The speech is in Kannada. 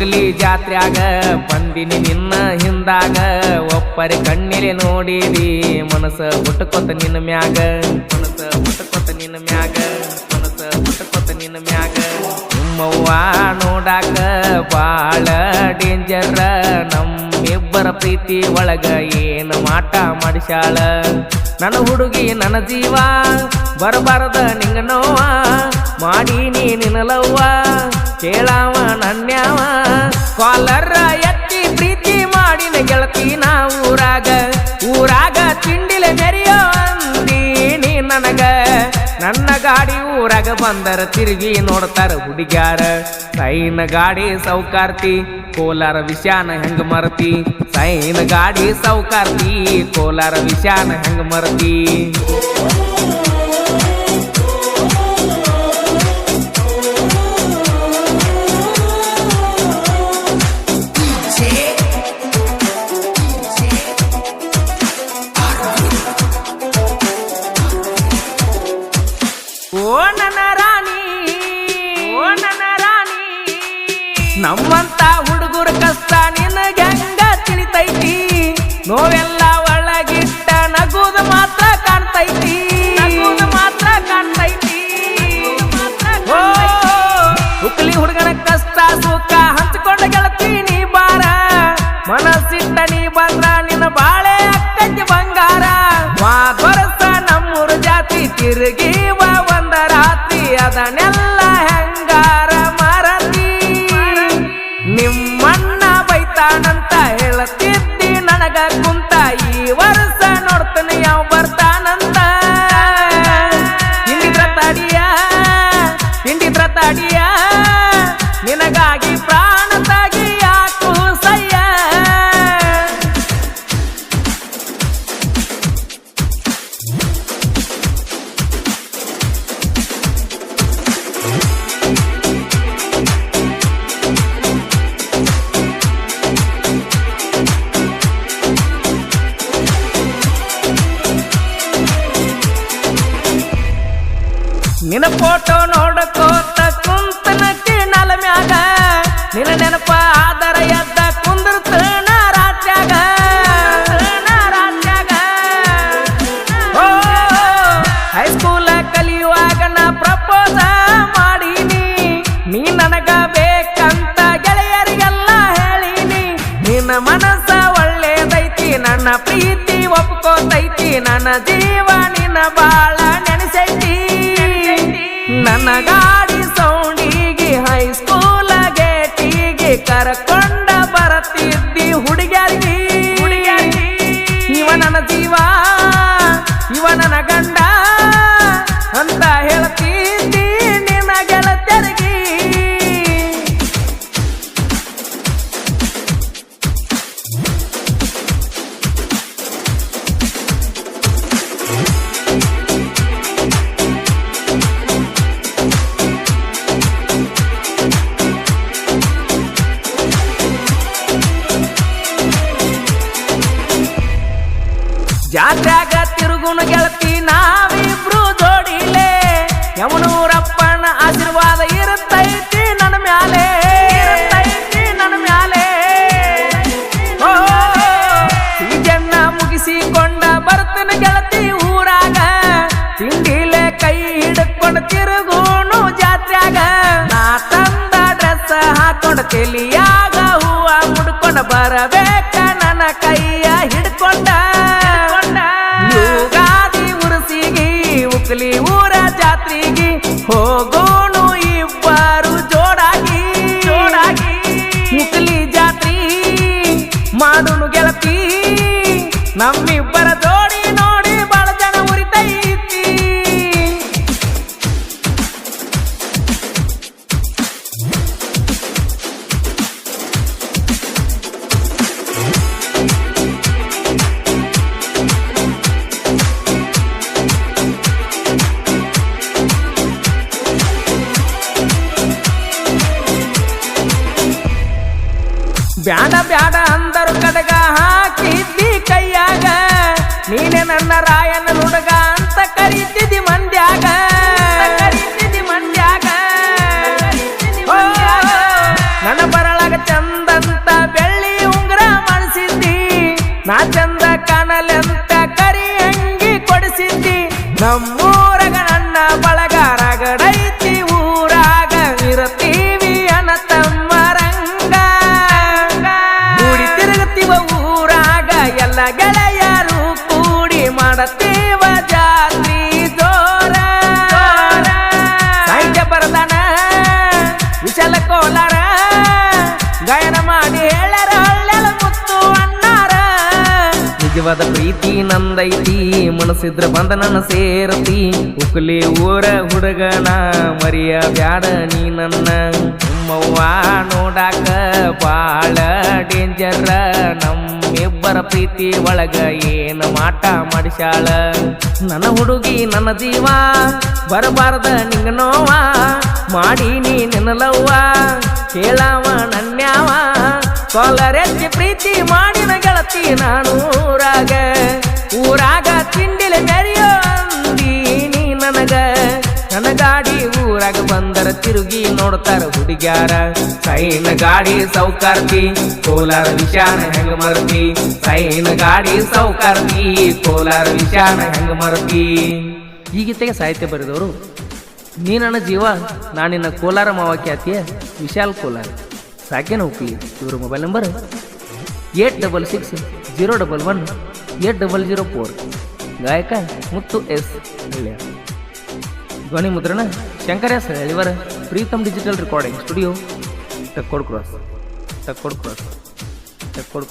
ಹುಕ್ಲಿ ಜಾತ್ರ್ಯಾಗ ಬಂದಿನಿ ನಿನ್ನ ಹಿಂದಾಗ. ಒಪ್ಪರಿ ಕಣ್ಣಿಲೆ ನೋಡಿದಿ, ಮನಸ ಹುಟ್ಟಕೊತ ನಿನ್ನ ಮ್ಯಾಗ. ಮನಸ್ಸ ಹುಟ್ಟಕೊತ ನಿನ್ನ ಮ್ಯಾಗ. ಮನಸ ಹುಟ್ಟಕೊತ ನಿನ್ನ ಮ್ಯಾಗ. ನಿಮ್ಮವ್ವ ನೋಡಾಕ ಬಾಳ ಡೇಂಜರ್ ನಮ್ಮಿಬ್ಬರ ಪ್ರೀತಿ ಒಳಗ ಏನು ಮಾಟ ಮಾಡಿಸ್ಯಾಳ. ನನ್ನ ಹುಡುಗಿ, ನನ್ನ ಜೀವ, ಬರಬಾರದ ನಿಂಗ ನೋವ ಮಾಡೀನಿ ನಿನ್ನಲವ್ವ ಕೇಳಾವ ನನ್ಯಾವ ಬಂದರ ತಿರುಗಿ ನೋಡ್ತಾರ ಹುಡುಗ್ಯಾರ. ಸೈನ ಗಾಡಿ ಸೌಕಾರ್ತಿ, ಕೋಲಾರ ವಿಷಾನ ಹೆಂಗ ಮರತಿ? ಸೈನ ಗಾಡಿ ಸೌಕಾರ್ತಿ, ಕೋಲಾರ ವಿಷಾನ ಹೆಂಗ ಮರತಿ? ಓ ನಮ್ಮಂತ ಹುಡುಗರ ಕಷ್ಟ ನಿನಗೆ ತಿಳಿತೈತಿ? ನೋವೆಲ್ಲ ಒಳಗಿಟ್ಟ ನಗುದ ಮಾತ್ರ ಕಾಣ್ತೈತಿ. ನಗುದ ಮಾತ್ರ ಕಾಣ್ತೈತಿ. ಹುಕ್ಲಿ ಹುಡುಗನ ಕಷ್ಟ, ಸುಖ ಹಂಚ್ಕೊಂಡ ಗೆಳತೀನಿ ಬಾರ. ಮನಸ್ಸಿಟ್ಟ ನೀ ಬಂದ್ರ ನಿನ್ನ ಬಾಳೆ ಅಕ್ಕಂಜಿ ಬಂಗಾರ. ವಾದೊರಸ ನಮ್ಮೂರು ಜಾತಿ ತಿರುಗಿ ಬಂದ ರಾತ್ರಿ ಅದನ್ನೆಲ್ಲ ಹೇಳತಿದ್ದಿ ನನಗ ನಿನ್ನ ಫೋಟೋ ನೋಡಕೋತ ಕುಂತನ ನಲ ಮ್ಯಾಗ. ನಿನ್ನ ನೆನಪ ಆದರ ಎದ್ದ ಕುಂದಿರ್ತನ ರಾತ್ಯಾಗ. ರಾತ್ಯಾಗ. ಓ ಹೈಸ್ಕೂಲ ಕಲಿಯುವಾಗ ನಾ ಪ್ರಪೋಸ ಮಾಡೀನಿ. ನೀ ನನಗ ಬೇಕಂತ ಗೆಳೆಯರಿಗೆಲ್ಲ ಹೇಳಿನಿ. ನಿನ್ನ ಮನಸ್ಸ ಒಳ್ಳೇದೈತಿ, ನನ್ನ ಪ್ರೀತಿ ಒಪ್ಕೋತೈತಿ, ನನ್ನ ಜೀವ ನಿನ್ನ ಬಾಳ ಜಾತ್ಯಾಗ ತಿರುಗುನು ಗೆಳತಿ ನಾವಿಬ್ರು ಜೋಡಿಲೆ. ಯಮನೂರಪ್ಪನ ಆಶೀರ್ವಾದ ಇರುತ್ತೈತಿ ನನ್ನ ಮ್ಯಾಲೆ. ಇರುತ್ತೈತಿ ನನ್ನ ಮ್ಯಾಲೆ. ಓ ಸೀಜನ್ನ ಮುಗಿಸಿಕೊಂಡ ಬರ್ತನ ಗೆಳತಿ ಊರಾಗ. ತಿಂಡಿಲೆ ಕೈ ಹಿಡ್ಕೊಂಡು ತಿರುಗುಣು ಜಾತ್ಯಾಗ. ನಾ ತಂದ ಡ್ರೆಸ್ ಹಾಕೊಂಡು ತೆಲಿಯಾಗ ಹೂವ ಮುಡ್ಕೊಂಡು ಬರಬೇಕ ಹೋಗೋನು ಇಬ್ಬರು ಜೋಡಾಗಿ. ಜೋಡಾಗಿ. ಉಕ್ಲಿ ಜಾತ್ರಿ ಮಾಡುನು ಗೆಳತಿ ನಮ್ಮಿಬ್ಬರ ಬ್ಯಾಡ ಬ್ಯಾಡ ಅಂದರು ಕಡಗ ಹಾಕಿದ್ದಿ ಕೈಯಾಗ. ನೀನೆ ನನ್ನ ರಾಯನ ನುಡಗ ಅಂತ ಕರೀತಿದ್ದಿ ಮಂಡ್ಯಾಗ. ಕರೀತಿದ್ದಿ ಮಂಡ್ಯಾಗ. ನನ್ನ ಬರಳಾಗ ಚಂದಂತ ಬೆಳ್ಳಿ ಉಂಗ್ರ ಮಾಡಿಸಿದ್ದಿ ನಾ ಚಂದ ಕಾಣಲೆ ಅಂತ ಕರಿ ಅಂಗಿ ಕೊಡಿಸಿದ್ದಿ. ನಮ್ಮೂರಗ ನನ್ನ ಬಳ ಎಲ್ಲ ಗೆಳೆಯರು ಕೂಡಿ ಮಾಡತೀವ ಜಾತ್ರಿ ಜೋರ. ಸಾಹಿತ್ಯ ಬರದಾನ ವಿಶಾಲ ಕೋಲಾರ. ಗಾಯನ ಮಾಡಿ ಹೇಳರ, ಹಳ್ಳೆಲ ಮುತ್ತು ಅಣ್ಣಾರ ನಿಜವಾದ ಪ್ರೀತಿ ನಂದೈತಿ, ಮನಸ್ಸಿದ್ರ ಬಂದ ನನ್ನ ಸೇರತಿ. ಉಕ್ಲಿ ಊರ ಹುಡುಗನ ಮರಿಯ ಬ್ಯಾಡ ನೀ ನನ್ನ. ನಿಮ್ಮವ್ವ ನೋಡಾಕ ಬಾಳ ಡೇಂಜರ್ ನಮ್ಮಿಬ್ಬರ ಪ್ರೀತಿ ಒಳಗ ಏನು ಮಾಟ ಮಾಡಿಸ್ಯಾಳ? ನನ್ನ ಹುಡುಗಿ ನನ್ನ ಜೀವ, ಬರಬಾರದ ನಿಂಗ ನೋವ, ಮಾಡೀನಿ ನಿನ್ನಲವ್ವ ಕೇಳಾವ ನನ್ಯಾವ ಕೊಲರೆಚ್ಚಿ ಪ್ರೀತಿ ಮಾಡಿನ ಗೆಳತಿ ನಾನು ಊರಾಗ ತಿರುಗಿ ನೋಡ್ತಾರ ಹುಡುಗ್ಯಾರ. ಸೈನ್ ಗಾಡಿ ಸೌಕಾರ್ತಿ ಕೋಲಾರ ವಿಷಾನ ಹೆಂಗ ಮರ್ತಿ? ಸೈನ್ ಗಾಡಿ ಸೌಕಾರ್ತಿ ಕೋಲಾರ ವಿಷಾನ ಹೆಂಗ ಮರ್ತಿ? ಈ ಗೀತೆಗೆ ಸಾಹಿತ್ಯ ಬರೆದವರು, ನೀ ನನ್ನ ಜೀವ ನಾನಿನ್ನ ಕೋಲಾರ ಮಾವ ಖ್ಯಾತಿಯ ವಿಶಾಲ್ ಕೋಲಾರ. ಸಾಕೇನ ಉಕ್ಲಿ ಇವ್ರ mobile number eight double six zero double one eight double zero four. ಗಾಯಕ ಮುತ್ತು ಎಸ್. ಧ್ವನಿ ಮುದ್ರಣ Shankar S ಹೇಳಿವರ. Pritam digital recording studio Takkod cross Takkod cross Takkod